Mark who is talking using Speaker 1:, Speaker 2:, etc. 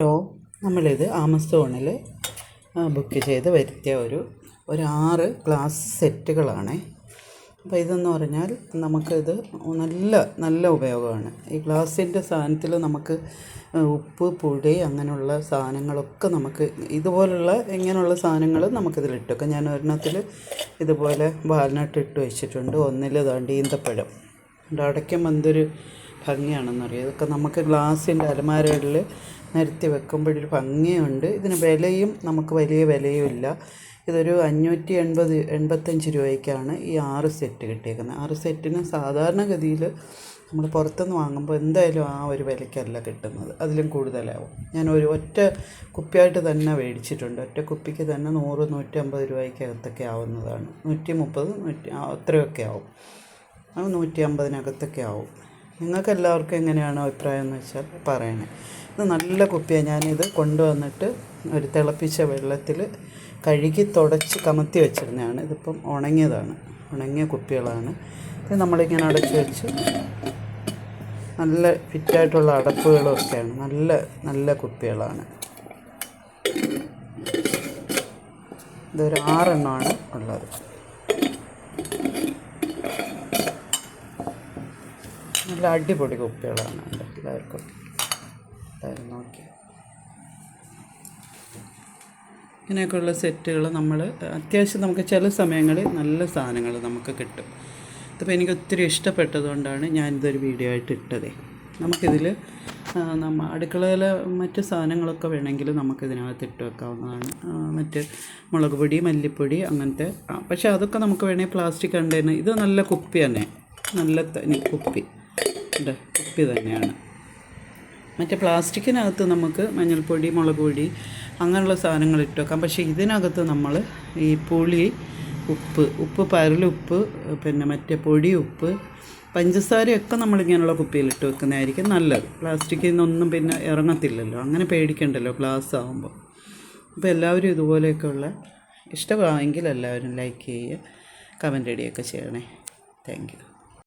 Speaker 1: Hello നമ്മളിത് ആമസോണിൽ book ചെയ്ത് വരുത്തിയ ഒരു ഒരു ആറ് ഗ്ലാസ് സെറ്റുകളാണ് അപ്പോൾ ഇതെന്ന് പറഞ്ഞാൽ നമുക്കിത് നല്ല നല്ല ഉപയോഗമാണ്. ഈ ഗ്ലാസിന്റെ സാധനത്തിൽ നമുക്ക് ഉപ്പ് പൊടി അങ്ങനെയുള്ള സാധനങ്ങളൊക്കെ നമുക്ക് ഇതുപോലുള്ള ഇങ്ങനെയുള്ള സാധനങ്ങൾ നമുക്കിതിൽ ഇട്ട് വെക്കാം ഞാൻ ഒരെണ്ണത്തിൽ ഇതുപോലെ വാൽനട്ട് ഇട്ട് വെച്ചിട്ടുണ്ട്. ഒന്നിൽ ദാണ്ട് ഈന്തപ്പഴം. ഇത് അടയ്ക്കുമ്പോൾ എന്തൊരു ഭംഗിയാണെന്നറിയാം? ഇതൊക്കെ നമുക്ക് ഗ്ലാസിന്റെ അലമാരകളിൽ നിരത്തി വെക്കുമ്പോഴൊരു ഭംഗിയുണ്ട്. ഇതിന് വിലയും നമുക്ക് വലിയ വിലയുമില്ല ഇതൊരു അഞ്ഞൂറ്റി എൺപത് എൺപത്തഞ്ച് രൂപയ്ക്കാണ് ഈ ആറ് സെറ്റ് കിട്ടിയേക്കുന്നത്. ആറ് സെറ്റിന് സാധാരണഗതിയിൽ നമ്മൾ പുറത്തുനിന്ന് വാങ്ങുമ്പോൾ എന്തായാലും ആ ഒരു വിലയ്ക്കല്ല കിട്ടുന്നത്. അതിലും കൂടുതലാവും. ഞാൻ ഒരു ഒറ്റ കുപ്പിയായിട്ട് തന്നെ മേടിച്ചിട്ടുണ്ട്. ഒറ്റ കുപ്പിക്ക് തന്നെ നൂറ് നൂറ്റമ്പത് രൂപയ്ക്കകത്തൊക്കെ ആവുന്നതാണ്. നൂറ്റി മുപ്പത് നൂറ്റി അത്രയൊക്കെ ആവും. അത് നൂറ്റി അമ്പതിനകത്തൊക്കെ ആവും. നിങ്ങൾക്ക് എല്ലാവർക്കും എങ്ങനെയാണോ അഭിപ്രായം എന്ന് വെച്ചാൽ പറയണേ. ഇത് നല്ല കുപ്പിയാണ് ഞാനിത് കൊണ്ടുവന്നിട്ട് ഒരു തിളപ്പിച്ച വെള്ളത്തിൽ കഴുകി തുടച്ച് കമത്തി വെച്ചിരുന്നതാണ്. ഇതിപ്പം ഉണങ്ങിയതാണ്. ഉണങ്ങിയ കുപ്പികളാണ്. ഇത് നമ്മളിങ്ങനെ അടച്ചു വെച്ച് നല്ല ഫിറ്റായിട്ടുള്ള അടപ്പുകളും ഒക്കെയാണ് നല്ല നല്ല കുപ്പികളാണ്. ഇതൊരു ആറെണ്ണമാണ് ഉള്ളത്. നല്ല അടിപൊളി കുപ്പികളാണ് എല്ലാവർക്കും. നോക്കി. ഇങ്ങനെയൊക്കെയുള്ള സെറ്റുകൾ നമ്മൾ അത്യാവശ്യം നമുക്ക് ചില സമയങ്ങളിൽ നല്ല സാധനങ്ങൾ നമുക്ക് കിട്ടും. ഇതിപ്പോൾ എനിക്ക് ഒത്തിരി ഇഷ്ടപ്പെട്ടതുകൊണ്ടാണ് ഞാനിതൊരു വീഡിയോ ആയിട്ട് ഇട്ടതേ. നമുക്കിതിൽ നമ്മ അടുക്കളയിലെ മറ്റ് സാധനങ്ങളൊക്കെ വേണമെങ്കിൽ നമുക്കിതിനകത്ത് ഇട്ട് വെക്കാവുന്നതാണ്. മറ്റ് മുളക് പൊടി മല്ലിപ്പൊടി അങ്ങനത്തെ പക്ഷേ അതൊക്കെ നമുക്ക് വേണമെങ്കിൽ പ്ലാസ്റ്റിക് കണ്ടെയ്നർ ഇത് നല്ല കുപ്പി തന്നെ. നല്ല കുപ്പി. ഉണ്ട്. കുപ്പി തന്നെയാണ്. മറ്റേ പ്ലാസ്റ്റിക്കിനകത്ത് നമുക്ക് മഞ്ഞൾപ്പൊടി മുളക് പൊടി അങ്ങനെയുള്ള സാധനങ്ങൾ ഇട്ട് വെക്കാം. പക്ഷേ ഇതിനകത്ത് നമ്മൾ ഈ പുളി ഉപ്പ് ഉപ്പ് പരലുപ്പ് പിന്നെ മറ്റേ പൊടി ഉപ്പ് പഞ്ചസാരയൊക്കെ നമ്മളിങ്ങനെയുള്ള കുപ്പിയിൽ ഇട്ട് വെക്കുന്നതായിരിക്കും നല്ലത്. പ്ലാസ്റ്റിക്കിൽ നിന്നൊന്നും പിന്നെ ഇറങ്ങത്തില്ലല്ലോ. അങ്ങനെ പേടിക്കണ്ടല്ലോ ഗ്ലാസ് ആകുമ്പോൾ അപ്പോൾ എല്ലാവരും ഇതുപോലെയൊക്കെയുള്ള ഇഷ്ടമാണെങ്കിൽ എല്ലാവരും ലൈക്ക് ചെയ്യുക കമന്റ് ഇടിയൊക്കെ ചെയ്യണേ. താങ്ക്